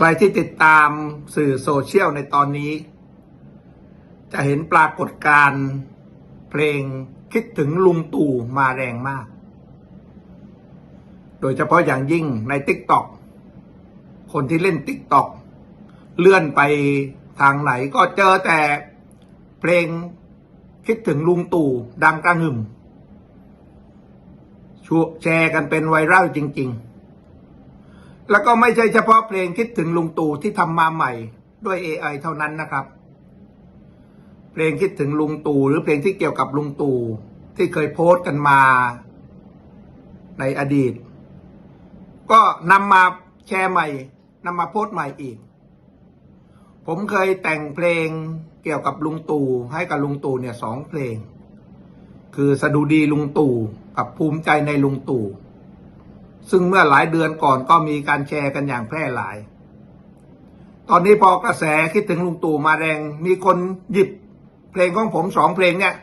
ใครที่ติดตามสื่อโซเชียลในตอนนี้ จะเห็นปรากฏการณ์เพลงคิดถึงลุงตู่มาแรงมาก โดยเฉพาะอย่างยิ่งใน t ิ k t o k คนที่เล่น t ิ k t o k เลื่อนไปทางไหนก็เจอแต่เพลงคิดถึงลุงตู่ดังกระหึ่มแชร์กันเป็นไวรัลจริง ๆ แล้วก็ไม่ใช่เฉพาะเพลงคิดถึงลุงตู่ที่ทำมาใหม่ด้วย AI เท่านั้นนะครับ เพลงคิดถึงลุงตู่หรือเพลงที่เกี่ยวกับลุงตู่ที่เคยโพสต์กันมาในอดีต ก็นำมาแชร์ใหม่นำมาโพสต์ใหม่อีก ผมเคยแต่งเพลงเกี่ยวกับลุงตู่ให้กับลุงตู่เนี่ยสองเพลง คือสดุดีลุงตู่กับภูมิใจในลุงตู่ ซึ่งเมื่อหลายเดือนก่อนก็มีการแชร์กันอย่างแพร่หลาย ตอนนี้พอกระแสคิดถึงลุงตู่มาแรง มีคนหยิบเพลงของผมสองเพลงเนี่ย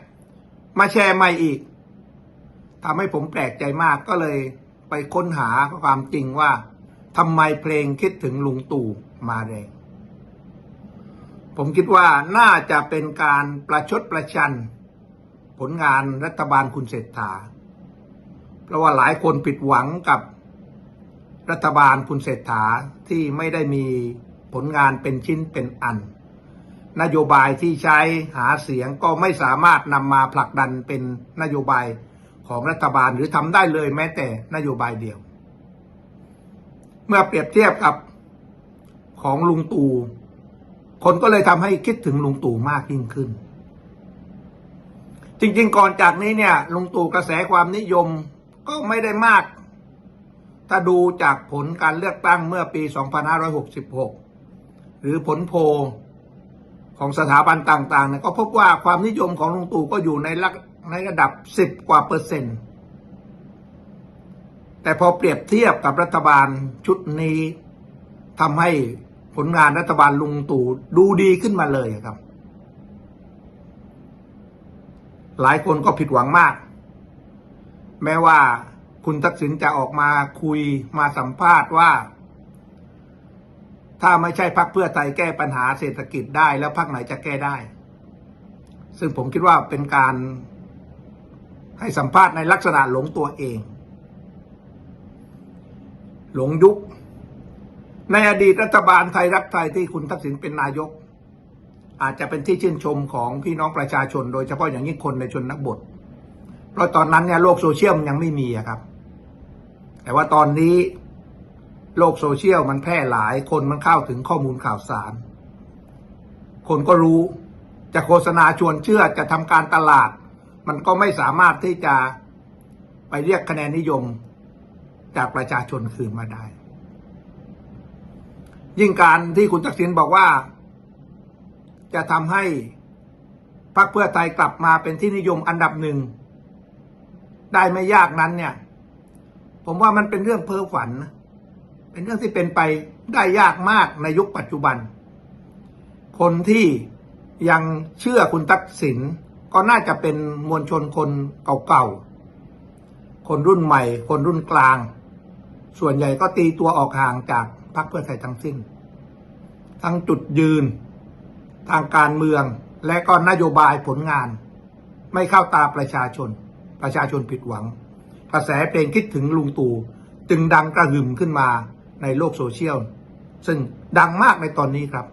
มาแชร์ใหม่อีกทำให้ผมแปลกใจมากก็เลยไปค้นหาความจริงว่าทำไมเพลงคิดถึงลุงตู่มาแรง ผมคิดว่าน่าจะเป็นการประชดประชัน ผลงานรัฐบาลคุณเศรษฐา เพราะว่าหลายคนผิดหวังกับ รัฐบาลคุณเศรษฐาที่ไม่ได้มีผลงานเป็นชิ้นเป็นอัน นโยบายที่ใช้หาเสียงก็ไม่สามารถนำมาผลักดันเป็นนโยบายของรัฐบาลหรือทำได้เลยแม้แต่นโยบายเดียว เมื่อเปรียบเทียบกับของลุงตู่คนก็เลยทำให้คิดถึงลุงตู่มากยิ่งขึ้น จริงๆ ก่อนจากนี้เนี่ยลุงตู่กระแสความนิยมก็ไม่ได้มาก ถ้าดูจากผลการเลือกตั้งเมื่อปี 2566 หรือผลโพลของสถาบันต่างๆเนี่ยก็พบว่าความนิยมของลุงตู่ก็อยู่ในระในระดับ 10 กว่าเปอร์เซ็นต์ แต่พอเปรียบเทียบกับรัฐบาลชุดนี้ทำให้ผลงานรัฐบาลลุงตู่ดูดีขึ้นมาเลยครับ หลายคนก็ผิดหวังมาก แม้ว่า คุณทักษิณจะออกมาคุยมาสัมภาษณ์ว่า ถ้าไม่ใช่พักเพื่อไทยแก้ปัญหาเศรษฐกิจได้แล้วพักไหนจะแก้ได้ ซึ่งผมคิดว่าเป็นการให้สัมภาษณ์ในลักษณะหลงตัวเอง หลงยุค ในอดีตรัฐบาลไทยรักไทยที่คุณทักษิณเป็นนายก อาจจะเป็นที่ชื่นชมของพี่น้องประชาชน โดยเฉพาะอย่างยิ่งคนในชนนักบท เพราะตอนนั้นเนี่ยโลกโซเชียลมันยังไม่มีครับ แต่ว่าตอนนี้โลกโซเชียลมันแพร่หลาย คนมันเข้าถึงข้อมูลข่าวสาร คนก็รู้จะโฆษณาชวนเชื่อจะทำการตลาด มันก็ไม่สามารถที่จะไปเรียกคะแนนนิยมจากประชาชนคืนมาได้ ยิ่งการที่คุณทักษิณบอกว่า จะทำให้พรรคเพื่อไทยกลับมาเป็นที่นิยมอันดับหนึ่ง ได้ไม่ยากนั้นเนี่ย ผมว่ามันเป็นเรื่องเพ้อฝัน เป็นเรื่องที่เป็นไปได้ยากมากในยุคปัจจุบัน คนที่ยังเชื่อคุณทักษิณก็น่าจะเป็นมวลชนคนเก่าๆ คนรุ่นใหม่ คนรุ่นกลาง ส่วนใหญ่ก็ตีตัวออกห่างจากพรรคเพื่อไทยทั้งสิ้น ทั้งจุดยืน ทางการเมืองและก็นโยบายผลงาน ไม่เข้าตาประชาชน ประชาชนผิดหวัง ระแสเพลงคิดถึงลุงตู่จึงดังกระหึ่มขึ้นมาในโลกโซเชียล ซึ่งดังมากในตอนนี้ครับ